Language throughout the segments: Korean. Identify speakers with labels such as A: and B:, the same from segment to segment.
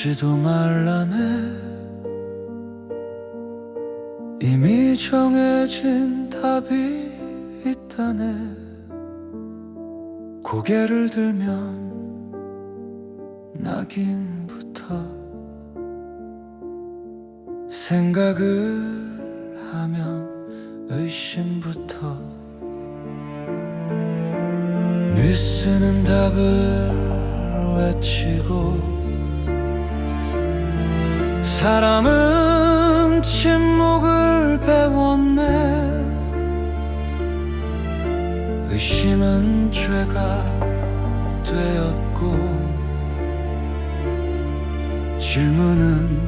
A: 지도 말라네. 이미 정해진 답이 있다네. 고개를 들면 낙인부터 생각을 하면 의심부터 뉴스는 답을 외치고 사람은 침묵을 배웠네. 의심은 죄가 되었고 질문은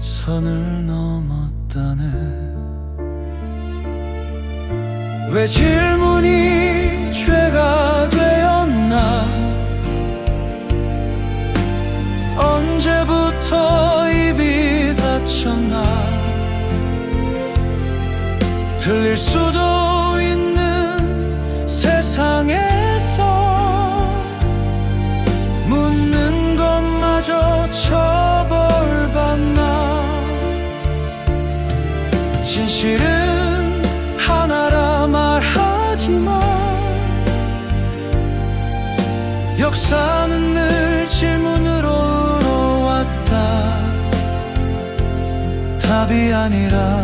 A: 선을 넘었다네. 왜 질문이 답이 아니라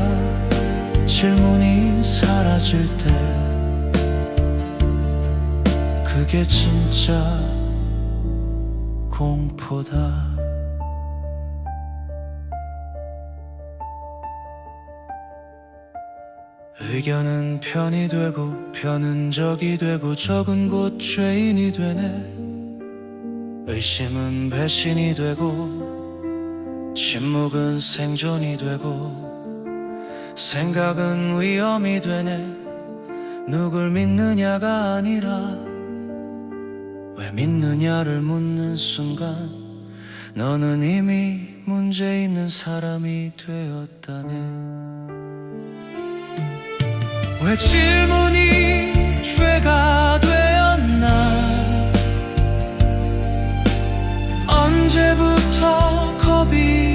A: 질문이 사라질 때 그게 진짜 공포다. 의견은 편이 되고 편은 적이 되고 적은 곧 죄인이 되네. 의심은 배신이 되고 침묵은 생존이 되고 생각은 위험이 되네. 누굴 믿느냐가 아니라 왜 믿느냐를 묻는 순간 너는 이미 문제 있는 사람이 되었다네. 왜 질문이 죄가 되었나? 언제부터 겁이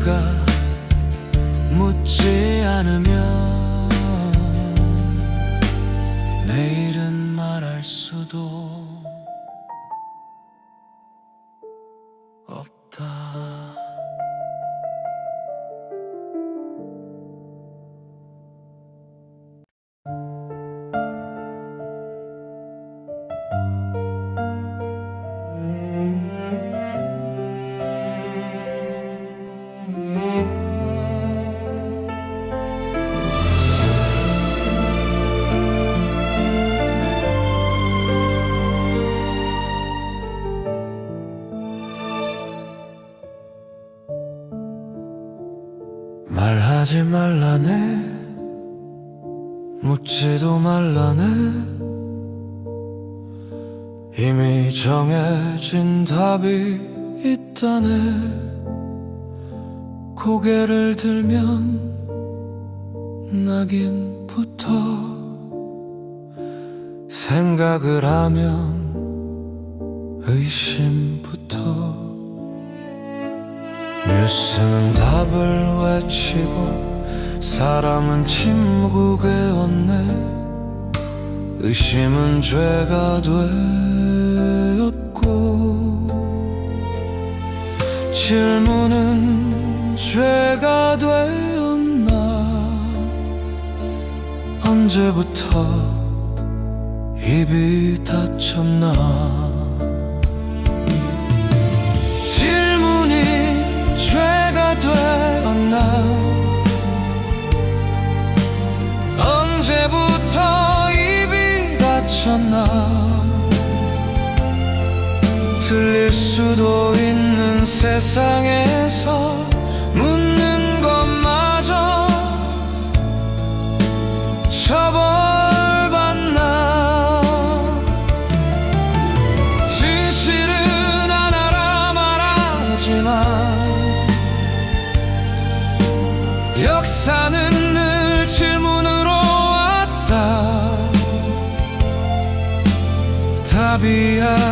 A: 우리가 묻지 않으면 말라네. 묻지도 말라네. 이미 정해진 답이 있다네. 고개를 들면 낙인부터 생각을 하면 의심부터 뉴스는 답을 외치고 사람은 침묵에 왔네. 의심은 죄가 되었고 질문은 죄가 되었나? 언제부터 입이 닫혔나 수도 있는 세상에서 묻는 것마저 처벌받나? 진실은 하나라 말하지만 역사는 늘 질문으로 왔다. 답이 아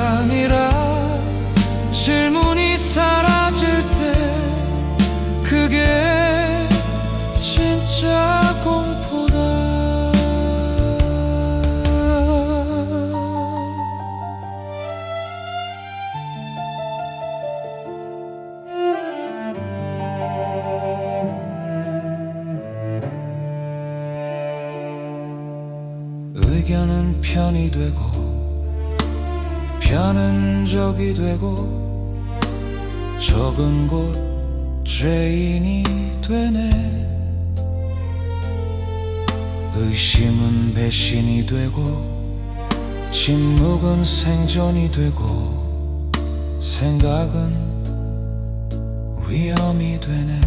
A: 적이 되고 적은 곳 죄인이 되네. 의심은 배신이 되고 침묵은 생존이 되고 생각은 위험이 되네.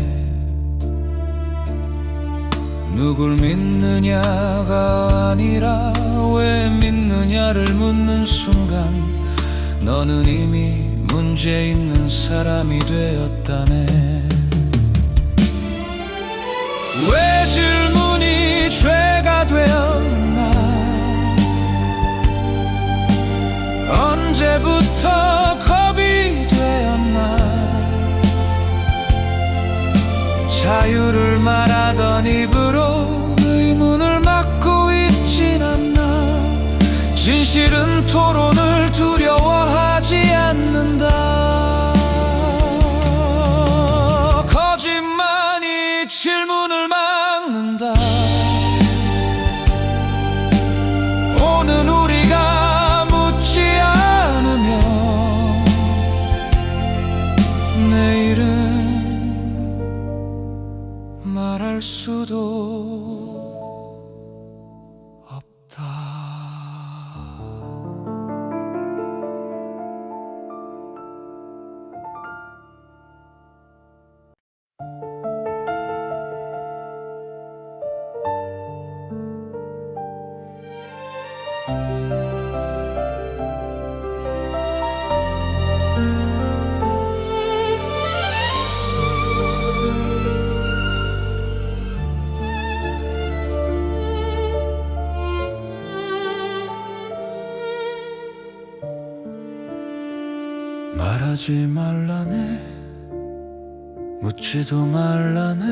A: 누굴 믿느냐가 아니라 왜 믿느냐를 묻는 순간 너는 이미 문제 있는 사람이 되었다네. 왜 질문이 죄가 되었나? 언제부터 겁이 되었나? 자유를 말하던 입으로 진실은 토론을 두려워하지 않는다 지도 말라네.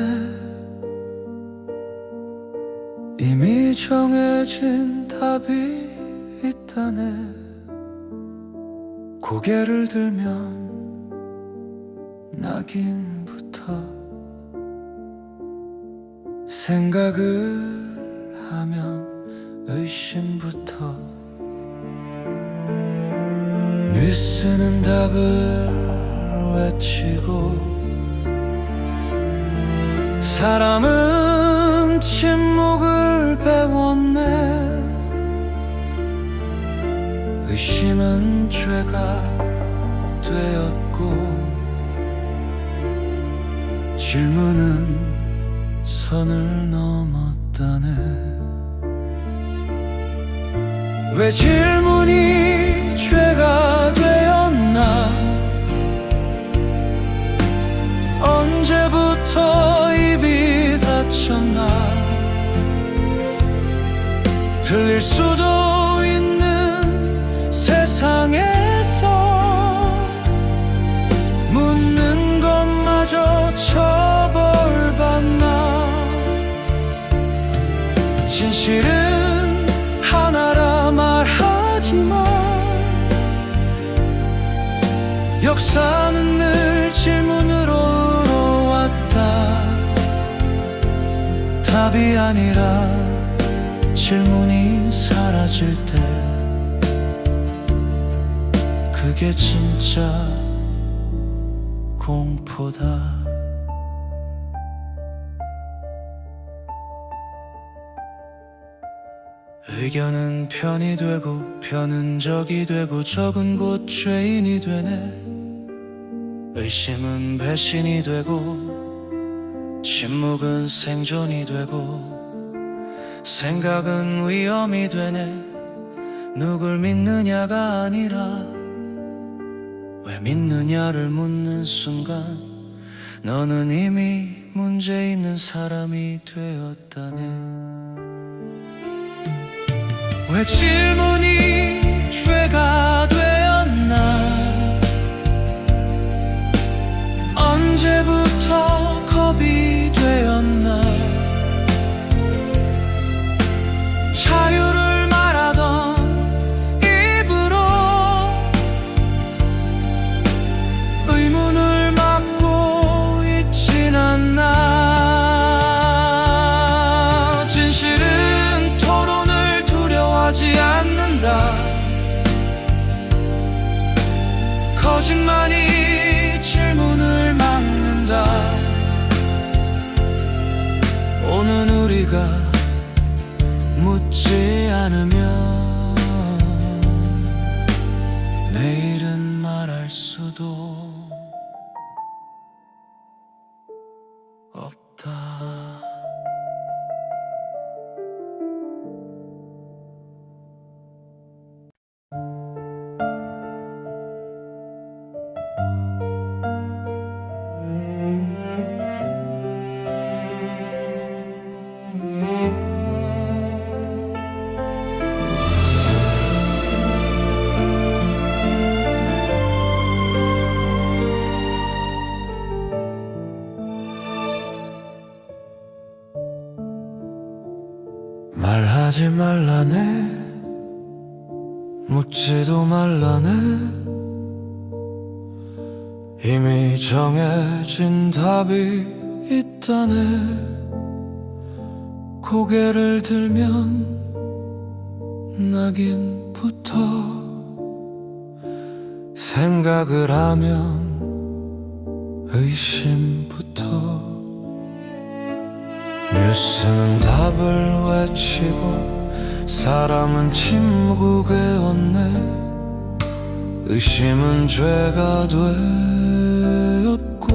A: 이미 정해진 답이 있다네. 고개를 들면 낙인부터 생각을 하면 의심부터 뉴스는 답을 외치고 사람은 침묵을 배웠네. 의심은 죄가 되었고 질문은 선을 넘었다네. 왜 질문이 답이 아니라 질문이 사라질 때 그게 진짜 공포다. 의견은 편이 되고 편은 적이 되고 적은 곧 죄인이 되네. 의심은 배신이 되고 침묵은 생존이 되고 생각은 위험이 되네. 누굴 믿느냐가 아니라 왜 믿느냐를 묻는 순간 너는 이미 문제 있는 사람이 되었다네. 왜 질문이 죄가 되었나? 언제부터 겁 묻지 않으면 말라네 묻지도 말라네. 이미 정해진 답이 있다네. 고개를 들면 낙인부터 생각을 하면 의심부터 뉴스는 답을 외치고 사람은 침묵에 왔네. 의심은 죄가 되었고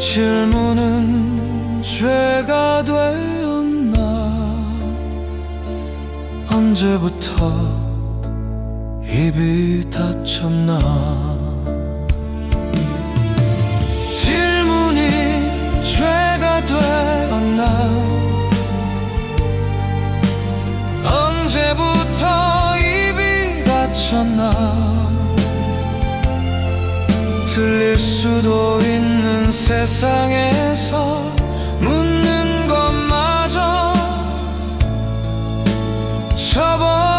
A: 질문은 죄가 되었나? 언제부터 입이 닫혔나? 질문이 죄가 되었나 언제부터 입이 닫혔나? 틀릴 수도 있는 세상에서 묻는 것마저 처벌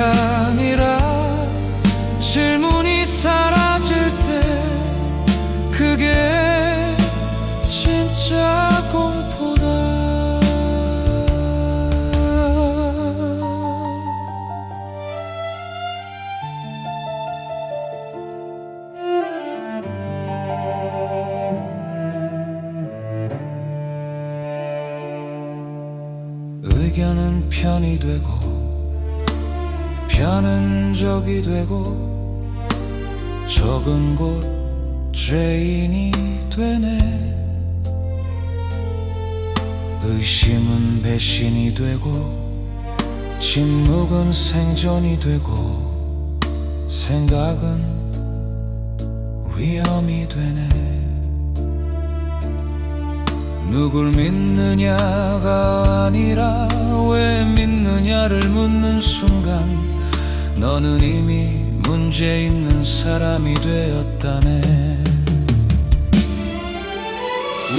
A: 답 편은 적이 되고 적은 곧 죄인이 되네. 의심은 배신이 되고 침묵은 생존이 되고 생각은 위험이 되네. 누굴 믿느냐가 아니라 왜 믿느냐를 묻는 순간 너는 이미 문제 있는 사람이 되었다네.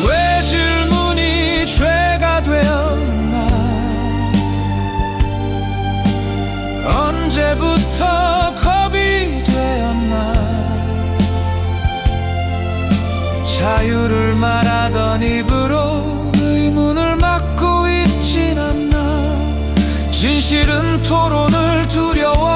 A: 왜 질문이 죄가 되었나? 언제부터 겁이 되었나? 자유를 말하던 입으로 의문을 막고 있진 않나? 진실은 토론을 않는다